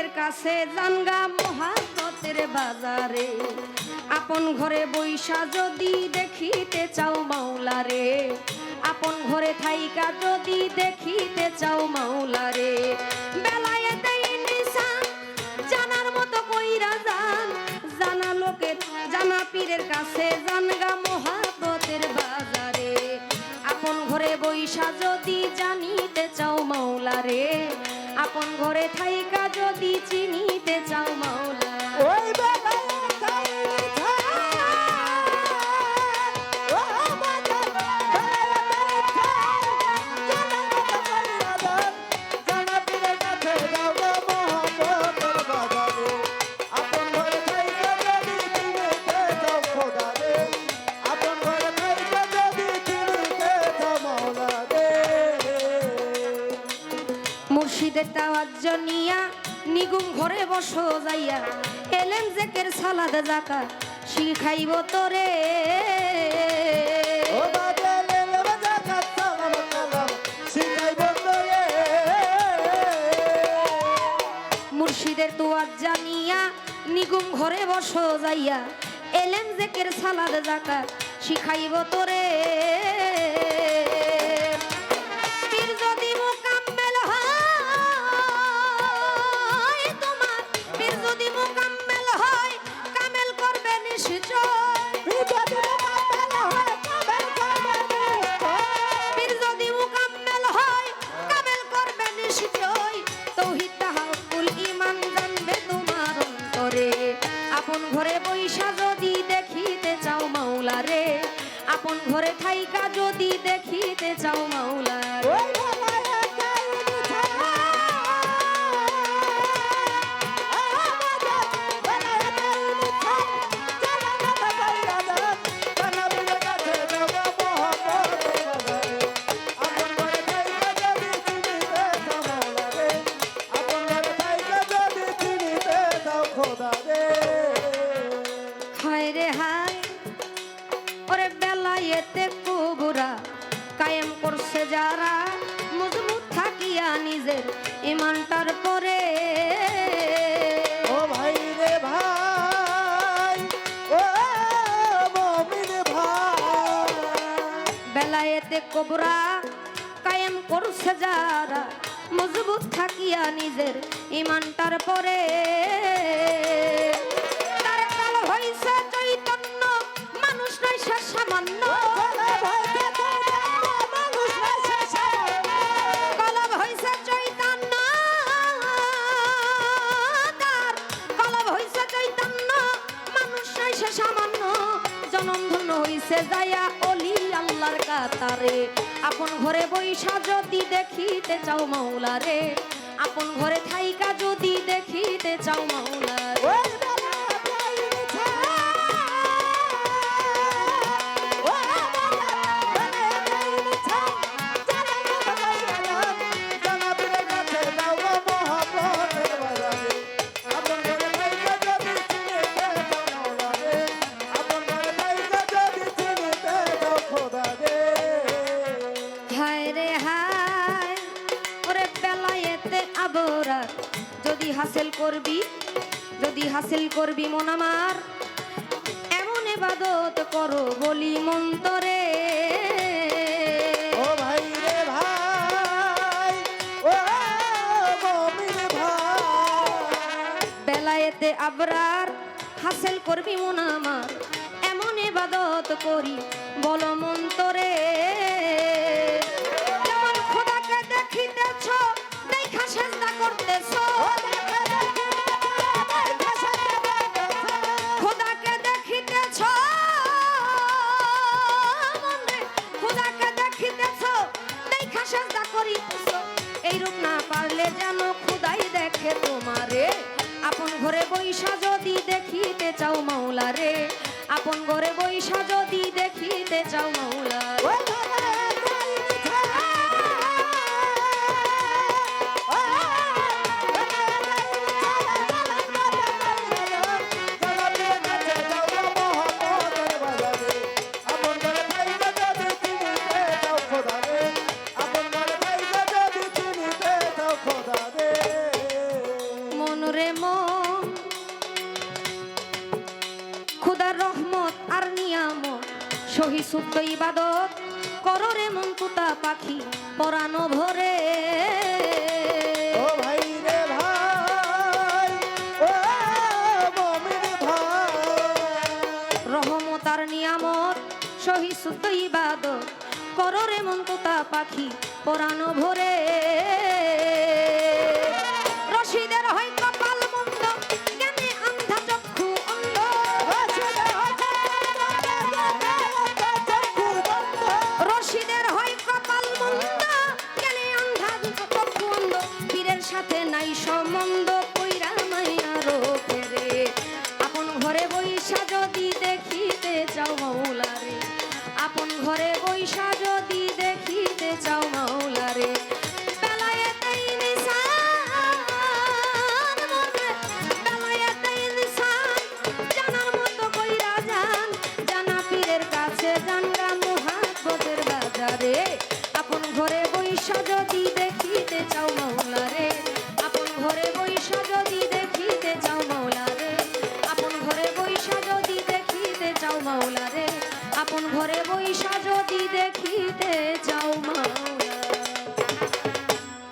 পীরের কাছে জানগা মহাব্বতের বাজারে। আপন ঘরে বৈশা যদি দেখিতে চাও মাওলারে। আপন ঘরে থাইকা যদি দেখিতে চাও মাওলারে। বেলায় দেই নিশান, জানার মতো কইরা যান। জানা লোকের জানা পীরের কাছে জানগা আপন ঘরে থাইকা যদি চিনিতে চাও মাওলা তাওয়াজ নিয়া নিগুম ঘরে বসো যাইয়া। এলেন জেকের সালাদ জাকা শিখাইব তোরে। মুর্শিদের তোয়াজ জানিয়া নিগুম ঘরে বসো যাইয়া। এলেন জেকের সালাদ জাকা শিখাইব তোরে। আপন ঘরে থাইকা যদি দেখিতে চাও মাওলা। খোদা রে থাকিয়া ইমানটার পরে। ও ভাই রে ভাই ও মমিন ভাই। বেলায়েতে কবরা কায়েম করছে যারা মজবুত থাকিয়া নিজের ইমানটার পরে। তার কাল হইছে চৈতন্য মানুষ নয় সে সামান্য। জনম ধন্য হইছে যায়া অলি আল্লাহর কাতারে আপন ঘরে বৈশা যদি দেখিতে চাও মাওলা রে আপন ঘরে থাইকা যদি দেখিতে চাও মাওলা। আবরার যদি হাসিল করবি যদি হাসিল করবি মন আমার এমন এবাদত করো বলি মন্তরে ও ভাই রে ভাই ও মমিন ভাই। বেলায়েতে আবরার হাসিল করবি মন আমার এমন এবাদত করি বল মন্তরে দেখে তোমারে। আপন ঘরে বৈশা যদি দেখিতে চাও মাওলা রে আপন ঘরে বৈশা যদি দেখিতে চাও মাওলা। সহি সুপ্ত ইবাদত কররে মন তুতা পাখি পরাণ ভরে। ও ভাই রে ভাই ও মমিন ভাই। রহমতার নিয়ামত সহি সুপ্ত ইবাদত কররে মন পাখি পরাণ ভরে।